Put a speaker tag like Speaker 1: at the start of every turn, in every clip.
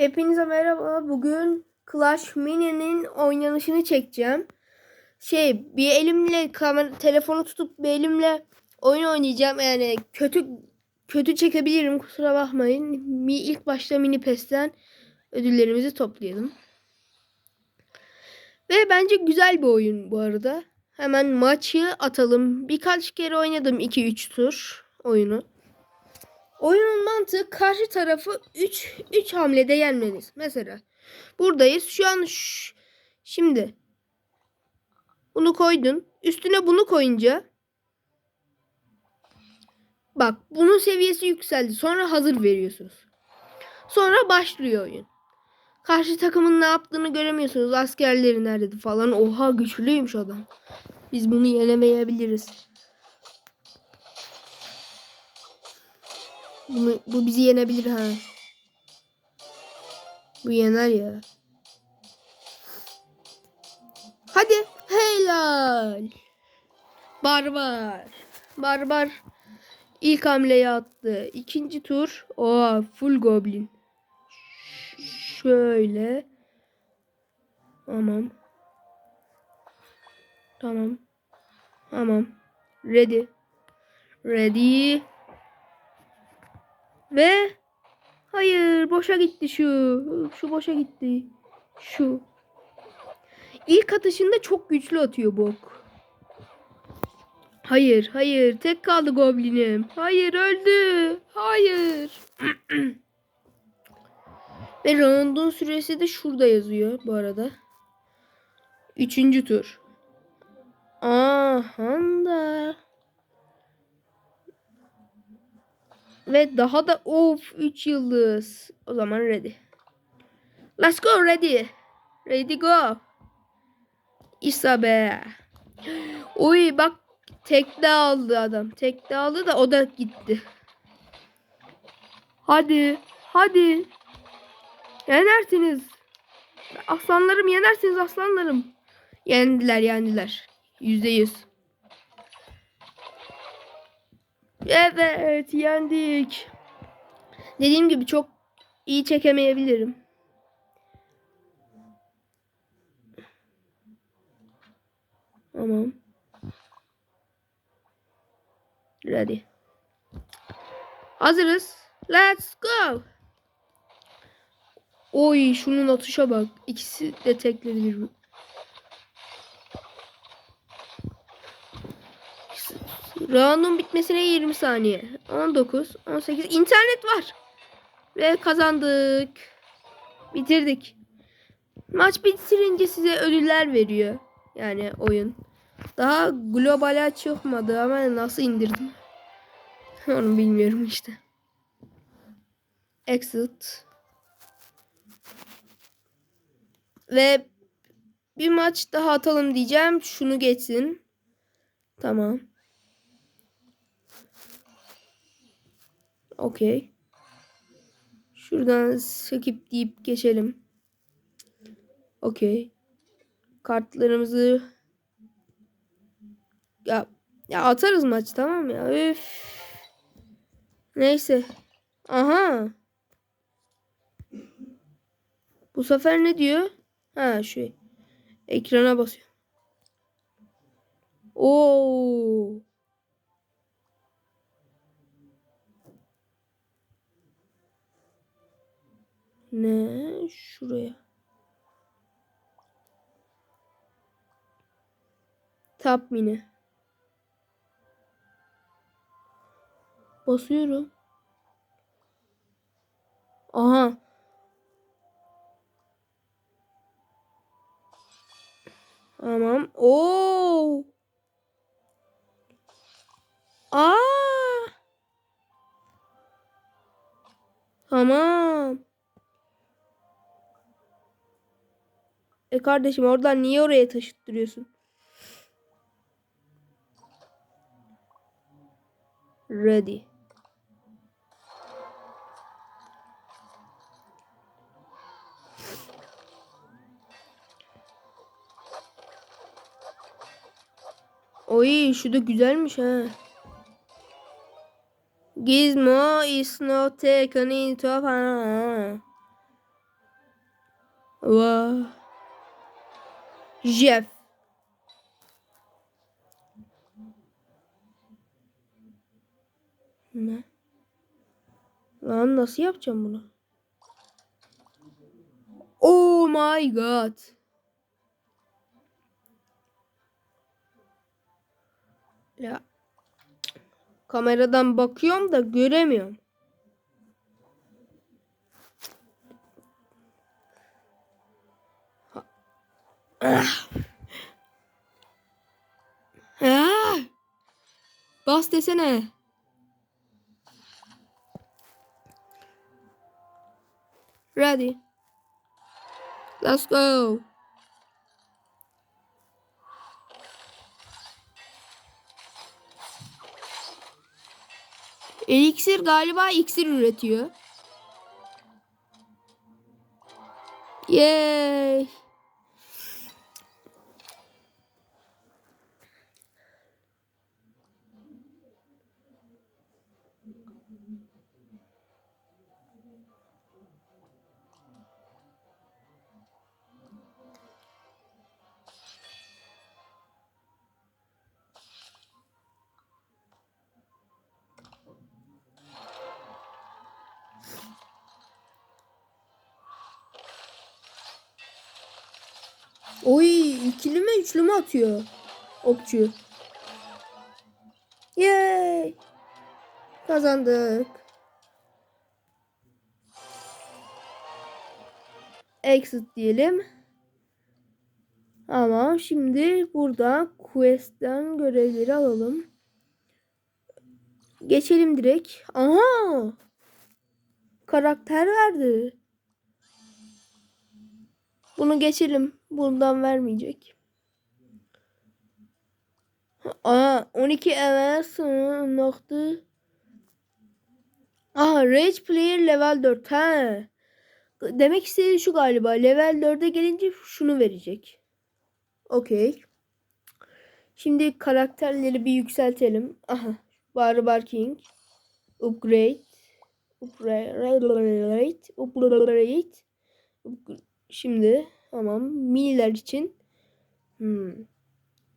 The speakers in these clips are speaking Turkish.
Speaker 1: Hepinize merhaba. Bugün Clash Mini'nin oynanışını çekeceğim. Şey, bir elimle kamera telefonu tutup bir elimle oyun oynayacağım. Yani kötü kötü çekebilirim. Kusura bakmayın. Mi ilk başta Mini Pest'ten ödüllerimizi toplayalım. Ve bence güzel bir oyun bu arada. Hemen maçı atalım. Birkaç kere oynadım 2-3 tur oyunu. Oyunun mantığı karşı tarafı 3 3 hamlede yenmeniz. Mesela buradayız. Şu an ş- şimdi bunu koydun. Üstüne bunu koyunca bak bunun seviyesi yükseldi. Sonra hazır veriyorsunuz. Sonra başlıyor oyun. Karşı takımın ne yaptığını göremiyorsunuz. Askerleri nerede falan. Oha güçlüymüş adam. Biz bunu yenemeyebiliriz. Bunu, bu bizi yenebilir ha. Bu yener ya. Hadi. Helal. Barbar. Barbar. İlk hamleyi attı. İkinci tur. Oha full goblin. Ş- şöyle. Tamam. Tamam. Tamam. Ready. Ready. Ve hayır boşa gitti şu. Şu boşa gitti. Şu. İlk atışında çok güçlü atıyor bok. Hayır, hayır. Tek kaldı goblinim. Hayır, öldü. Hayır. Ve round'un süresi de şurada yazıyor bu arada. Üçüncü tur. Aha da. Ve daha da of 3 yıldız. O zaman ready. Let's go ready. Ready go. İsa be. Oy bak tekte aldı adam. Tekte aldı da o da gitti. Hadi. Hadi. Yenersiniz. Aslanlarım yenersiniz aslanlarım. Yendiler yendiler. Yüzde yüz. Evet yendik. Dediğim gibi çok iyi çekemeyebilirim. Tamam. Ready. Hazırız. Let's go. Oy şunun atışa bak. İkisi de tekledi bir. Round'un bitmesine 20 saniye. 19, 18. İnternet var. Ve kazandık. Bitirdik. Maç bitirince size ödüller veriyor. Yani oyun. Daha globale çıkmadı ama nasıl indirdim? Onu bilmiyorum işte. Exit. Ve bir maç daha atalım diyeceğim. Şunu geçsin. Tamam. Okey. Şuradan skip deyip geçelim. Okey. Kartlarımızı ya ya atarız maç tamam ya. Üf. Neyse. Aha. Bu sefer ne diyor? Ha şu. Ekrana basıyor. Oo. Ne? Şuraya. Tap mini. Basıyorum. Aha. Tamam. Oo. Aa. Tamam. E kardeşim oradan niye oraya taşıttırıyorsun? Ready. Oy şu da güzelmiş ha. Gizmo is not taken into account. Vay. Jeff. Ne? Lan nasıl yapacağım bunu? Oh my god. Ya kameradan bakıyorum da göremiyorum. Bas desene. Ready. Let's go. Elixir galiba iksir üretiyor. Yay. Oy ikili mi üçlü mü atıyor? Okçu. Yay. Kazandık. Exit diyelim. Ama şimdi burada quest'ten görevleri alalım. Geçelim direkt. Aha! Karakter verdi. Bunu geçelim. Bundan vermeyecek. Aa 12 ms nokta. Aha Rage Player level 4. Ha. Demek istediği şu galiba. Level 4'e gelince şunu verecek. Okey. Şimdi karakterleri bir yükseltelim. Aha. Barbar King. Upgrade. Upgrade. Upgrade. Upgrade. Şimdi tamam. Miniler için. Hmm.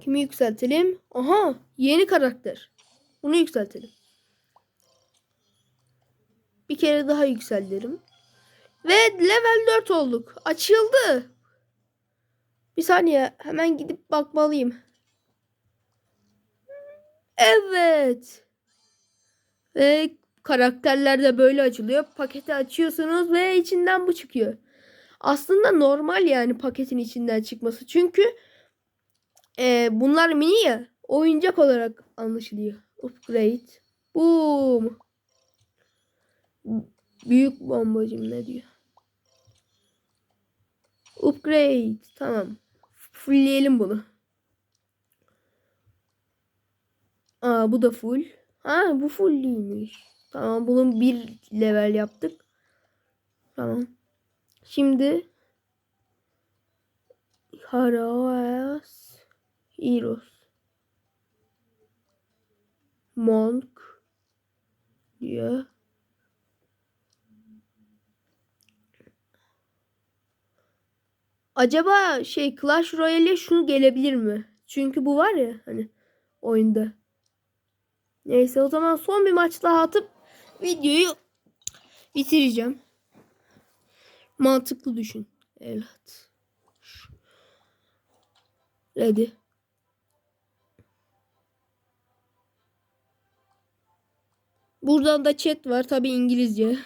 Speaker 1: Kimi yükseltelim? Aha. Yeni karakter. Bunu yükseltelim. Bir kere daha yükseltelim. Ve level 4 olduk. Açıldı. Bir saniye. Hemen gidip bakmalıyım. Evet. Ve karakterler de böyle açılıyor. Paketi açıyorsunuz ve içinden bu çıkıyor. Aslında normal yani paketin içinden çıkması. Çünkü e, bunlar mini ya. Oyuncak olarak anlaşılıyor. Upgrade. Boom. Büyük bombacım ne diyor? Upgrade. Tamam. Fullleyelim bunu. Aa bu da full. Ha bu full değilmiş. Tamam bunun bir level yaptık. Tamam. Şimdi Haraas Heroes Monk diyor. Acaba şey Clash Royale'e şunu gelebilir mi? Çünkü bu var ya hani oyunda. Neyse o zaman son bir maç daha atıp videoyu bitireceğim. Mantıklı düşün. Evet. Ready. Buradan da chat var tabi İngilizce.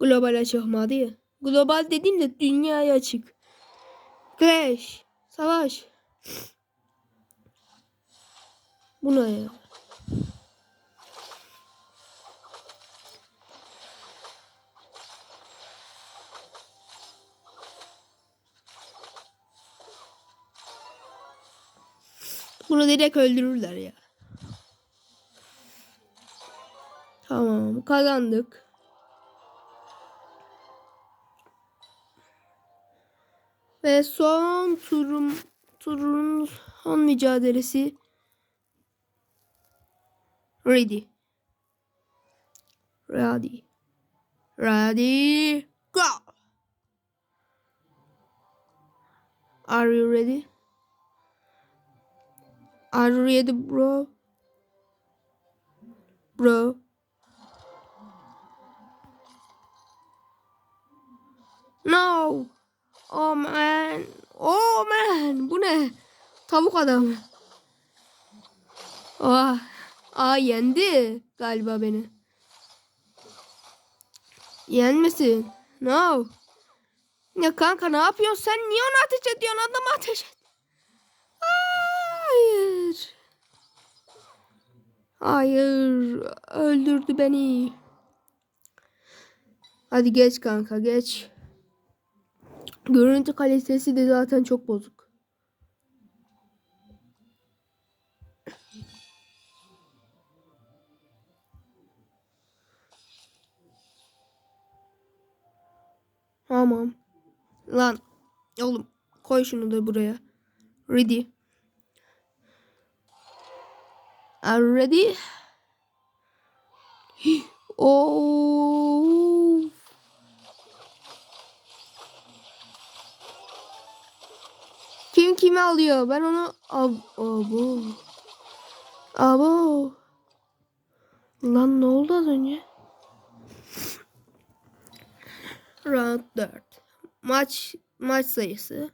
Speaker 1: Global açılmadı ya. Global dediğimde dünyaya açık. Clash. Savaş. Bu ne ya? Bunu direkt öldürürler ya. Tamam kazandık. Ve son turum turun son mücadelesi ready. Ready. Ready. Go. Are you ready? Are you ready bro? Bro. No. Oh man. Oh man. Bu ne? Tavuk adam. Ah. Aa yendi galiba beni. Yenmesin. No. Ya kanka ne yapıyorsun sen? Niye onu ateş ediyorsun? Adamı ateş et. Hayır. Hayır. Öldürdü beni. Hadi geç kanka geç. Görüntü kalitesi de zaten çok bozuk. Tamam. Lan oğlum koy şunu da buraya. Ready. Are you ready? Oh. Kim kimi alıyor? Ben onu ab abo. Abo. Lan ne oldu az önce? Round 4. Maç maç sayısı.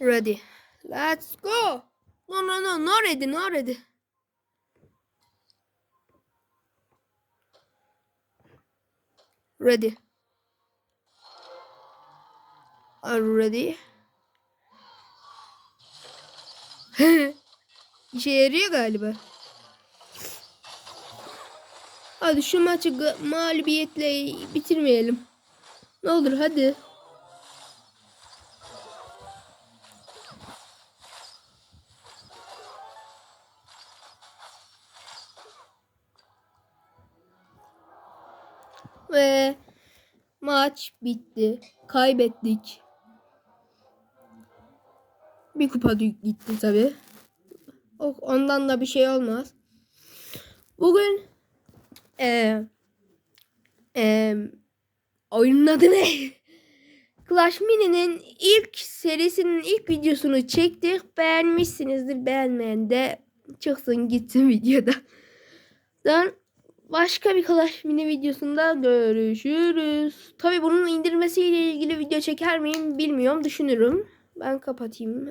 Speaker 1: Ready. Let's go. No no no not ready not ready. Ready. Are you ready? İşe yarıyor galiba. Hadi şu maçı mağlubiyetle bitirmeyelim. Ne olur hadi. Maç bitti. Kaybettik. Bir kupa gitti tabi. Ondan da bir şey olmaz. Bugün eee eee oyunun adı ne? Clash Mini'nin ilk serisinin ilk videosunu çektik. Beğenmişsinizdir. Beğenmeyen de çıksın gitsin videoda. Dan başka bir Clash Mini videosunda görüşürüz. Tabi bunun indirmesiyle ilgili video çeker miyim bilmiyorum. Düşünürüm. Ben kapatayım.